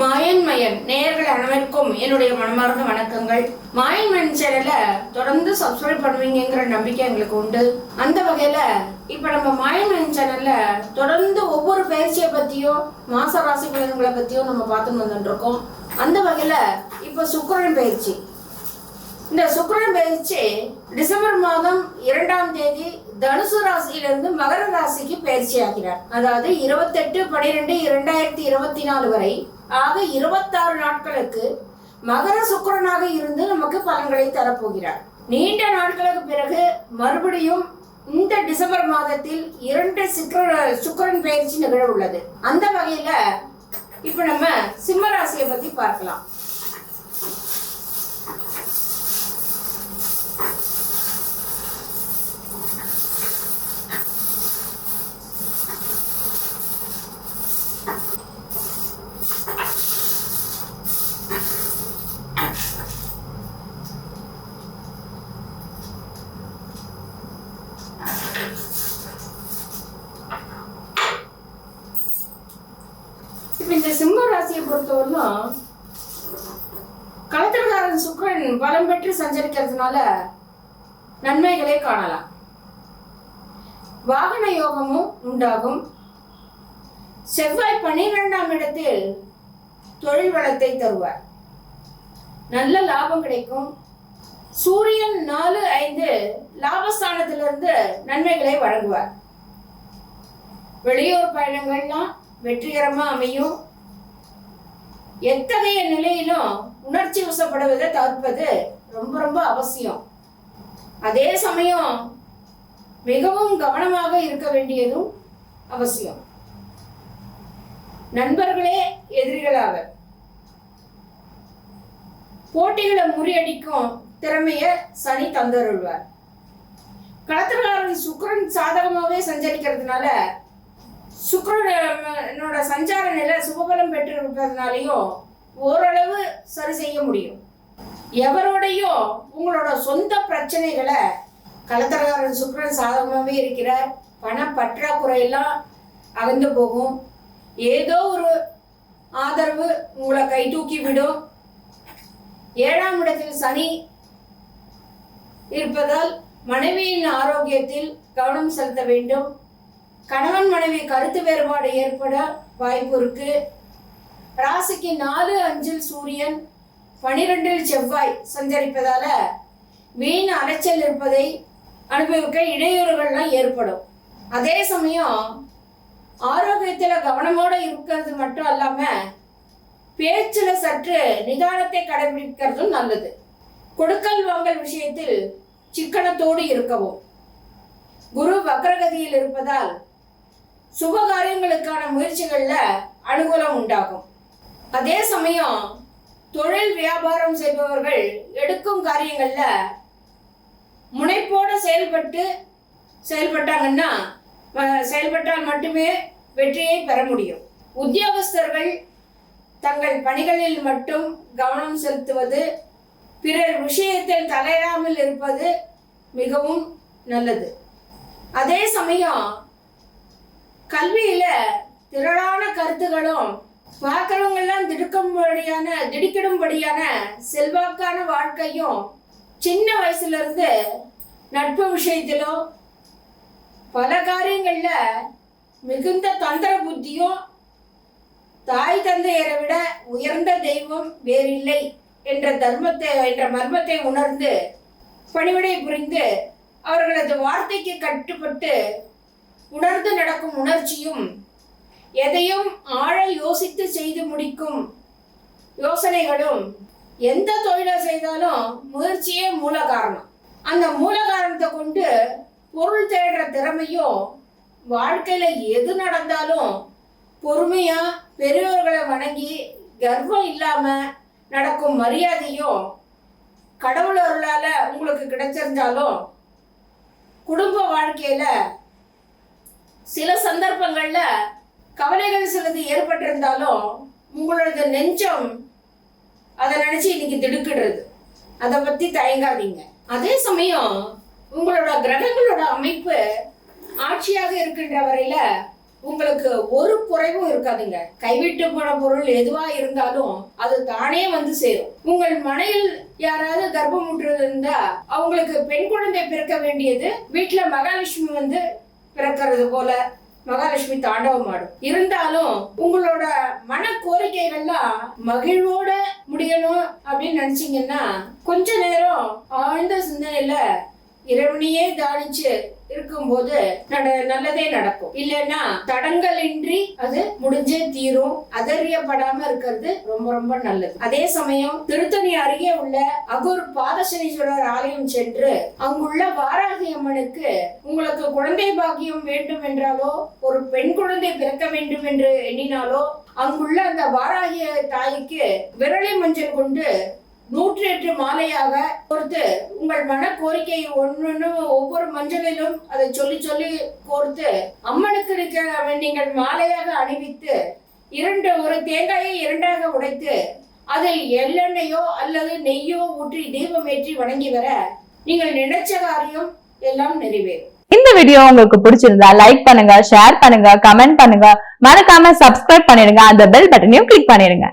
மாயன்மயன் நேயர்கள் அனைவருக்கும் என்னுடைய மனமார்ந்த வணக்கங்கள். மாயன்மயன் சேனல சேனலை தொடர்ந்து சப்ஸ்கிரைப் பண்ணுவீங்கங்கிற நம்பிக்கை எங்களுக்கு உண்டு. அந்த வகையில இப்ப நம்ம மாயன்மயன் சேனல்ல தொடர்ந்து ஒவ்வொரு பயிற்சியை பத்தியும் மாச ராசி பலன்களை பத்தியும் நம்ம பார்த்துட்டு வந்துட்டு இருக்கோம் அந்த வகையில இப்ப சுக்கரன் பயிற்சி. இந்த சுக்கரன் பயிற்சி டிசம்பர் மாதம் இரண்டாம் தேதி தனுசு ராசியிலிருந்து மகர ராசிக்கு பயிற்சி ஆகிறார் அதாவது இருபத்தெட்டு பனிரெண்டு இரண்டாயிரத்தி இருபத்தி நாலு வரை ஆக இருபத்தாறு நாட்களுக்கு மகர சுக்கரனாக இருந்து நமக்கு பலன்களை தரப்போகிறார். நீண்ட நாட்களுக்கு பிறகு மறுபடியும் இந்த டிசம்பர் மாதத்தில் இரண்டு சுக்கர சுக்கரன் பயிற்சி நிகழ உள்ளது. அந்த வகையில இப்ப நம்ம சிம்ம ராசியை பத்தி பார்க்கலாம் இப்ப இந்த சிம்ம ராசியை பொறுத்தவரையும் களத்திரக்காரன் சுக்கிரன் பலம் பெற்று சஞ்சரிக்கிறதுனால நன்மைகளை காணலாம். வாகன யோகமும் உண்டாகும். செவ்வாய் பன்னிரெண்டாம் இடத்தில் தொழில் வளத்தை தருவார். நல்ல லாபம் கிடைக்கும். சூரியன் நாலு ஐந்து லாபஸ்தானத்திலிருந்து நன்மைகளை வழங்குவார். வெளியூர் பயணங்கள்லாம் வெற்றிகரமாக அமையும். எத்தகைய நிலையிலும் உணர்ச்சி வசப்படுவதை தவிர்ப்பது ரொம்ப ரொம்ப அவசியம். அதே சமயம் மிகவும் கவனமாக இருக்க வேண்டியதும் அவசியம். நண்பர்களே எதிரிகளாக. போட்டிகளை முறியடிக்கும் திறமைய சனி தந்தருள்வார். களத்திரக்காரன் சுக்கரன் சாதகமாகவே சஞ்சரிக்கிறதுனால சுக்கரனோட சஞ்சார நிலை சுபபலம் பெற்றிருப்பதனாலையும் ஓரளவு சரி செய்ய முடியும். எவரோடையும் உங்களோட சொந்த பிரச்சனைகளை கலத்தரகாரன் சுக்கரன் சாதகமாகவே இருக்கிறார். பண பற்றாக்குறையெல்லாம் அகந்து போகும். ஏதோ ஒரு ஆதரவு உங்களை கை தூக்கி விடும். ஏழாம் இடத்தில் சனி இருப்பதால் மனைவியின் ஆரோக்கியத்தில் கவனம் செலுத்த வேண்டும். கணவன் மனைவி கருத்து வேறுபாடு ஏற்பட வாய்ப்பு இருக்கு ராசிக்கு நாலு அஞ்சில் சூரியன் பனிரெண்டில் செவ்வாய் சஞ்சரிப்பதால வீண் அலைச்சல் இருப்பதை அனுபவிக்க இடையூறுகள்லாம் ஏற்படும். அதே சமயம் ஆரோக்கியத்தில் கவனமோடு இருக்கிறது மட்டும் அல்லாமல் பேச்சில் சற்று நிதானத்தை கடைபிடிக்கிறதும் நல்லது. கொடுக்கல் வாங்கல் விஷயத்தில் சிக்கனத்தோடு இருக்கவும். குரு வக்ரகதியில் இருப்பதால் சுப காரியங்களுக்கான முயற்சிகளில் அனுகூலம் உண்டாகும். அதே சமயம் தொழில் வியாபாரம் செய்பவர்கள் எடுக்கும் காரியங்களில் முனைப்போடு செயல்பட்டு செயல்பட்டாங்கன்னா செயல்பட்டால் மட்டுமே வெற்றியை பெற முடியும். உத்தியோகஸ்தர்கள் தங்கள் பணிகளில் மட்டும் கவனம் செலுத்துவது பிறர் விஷயத்தில் தலையிடாமல் இருப்பது மிகவும் நல்லது. அதே சமயம் கல்வியில திரளான கருத்துகளும் பார்க்கிறவங்கெல்லாம் திடுக்கும்படியான திடுக்கிடும்படியான செல்வாக்கான வாழ்க்கையும் சின்ன வயசுல இருந்து நட்பு விஷயத்திலும் பல காரியங்கள்ல மிகுந்த தந்திர புத்தியும் தாய் தந்தையரை விட உயர்ந்த தெய்வம் வேறில்லை என்ற தர்மத்தை என்ற மர்மத்தை உணர்ந்து பணிவிடை புரிந்து அவர்களது வார்த்தைக்கு கட்டுப்பட்டு உணர்ந்து நடக்கும் உணர்ச்சியும் எதையும் ஆழ யோசித்து செய்து முடிக்கும் யோசனைகளும் எந்த தொழிலை செய்தாலும் முயற்சியே மூல காரணம் அந்த மூல காரணத்தை கொண்டு பொருள் தேடுற திறமையும் வாழ்க்கையில எது நடந்தாலும் பொறுமையா பெரியவர்களை வணங்கி கர்வம் இல்லாம நடக்கும் மரியாதையும் கடவுள் அருளால உங்களுக்கு கிடைச்சிருந்தாலும் குடும்ப வாழ்க்கையில சில சந்தர்ப்பங்கள்ல கவலைகள் சிலது ஏற்பட்டிருந்தாலும் உங்களோட நெஞ்சம் அதை நினைச்சு இன்னைக்கு திடுக்கிடுறது. அதை பத்தி தயங்காதீங்க. அதே சமயம் உங்களோட கிரகங்களோட அமைப்பு ஆட்சியாக இருக்கின்ற வரையில உங்களுக்கு ஒரு குறைவும் இருக்காதுங்க. கைவிட்டு போன பொருள் எதுவா இருந்தாலும் அது தானே வந்து சேரும். உங்கள் மனையில் யாராவது கர்ப்பமுற்று இருந்தா அவங்களுக்கு பெண் குழந்தை பிறக்க வேண்டியது வீட்டுல மகாலட்சுமி வந்து பிறக்கிறது போல மகாலட்சுமி தாண்டவம் ஆடும். இருந்தாலும் உங்களோட மன கோரிக்கைகள்லாம் மகிழ்வோட முடியணும் அப்படின்னு நினைச்சீங்கன்னா கொஞ்ச நேரம் ஆழ்ந்த சிந்தனையில இறைவனையே தானிச்சு இருக்கும்போது நட- நல்லதே நடக்கும். இல்லைன்னா தடங்கலின்றி அது முடிஞ்சே தீரும். அதறியப்படாம இருக்கிறது ரொம்ப ரொம்ப நல்லது. அதே சமயம் திருத்தணி அருகே உள்ள அகூர் பாதசனீஸ்வரர் ஆலயம் சென்று அங்குள்ள வாராகி அம்மனுக்கு உங்களுக்கு குழந்தை பாக்கியம் வேண்டும் என்றாலோ ஒரு பெண் குழந்தை பிறக்க வேண்டும் என்று எண்ணினாலோ அங்குள்ள அந்த வாராகிய தாய்க்கு விரலை மஞ்சள் கொண்டு நூற்றி எட்டு மாலையாக பொறுத்து உங்கள் மன கோரிக்கை ஒன்று ஒவ்வொரு மஞ்சளிலும் அதை சொல்லி சொல்லி கோர்த்து அம்மனுக்கு இருக்க நீங்கள் மாலையாக அணிவித்து இரண்டு ஒரு தேங்காயை இரண்டாக உடைத்து அதில் எள்ளெண்ணெயோ அல்லது நெய்யோ ஊற்றி தீபம் ஏற்றி வணங்கி வர நீங்கள் நினைச்ச காரியம் எல்லாம் நிறைவேறும். இந்த வீடியோ உங்களுக்கு பிடிச்சிருந்தா லைக் பண்ணுங்க ஷேர் பண்ணுங்க கமெண்ட் பண்ணுங்க. மறக்காம சப்ஸ்கிரைப் பண்ணிடுங்க. அந்த பெல் பட்டனையும் கிளிக் பண்ணிடுங்க.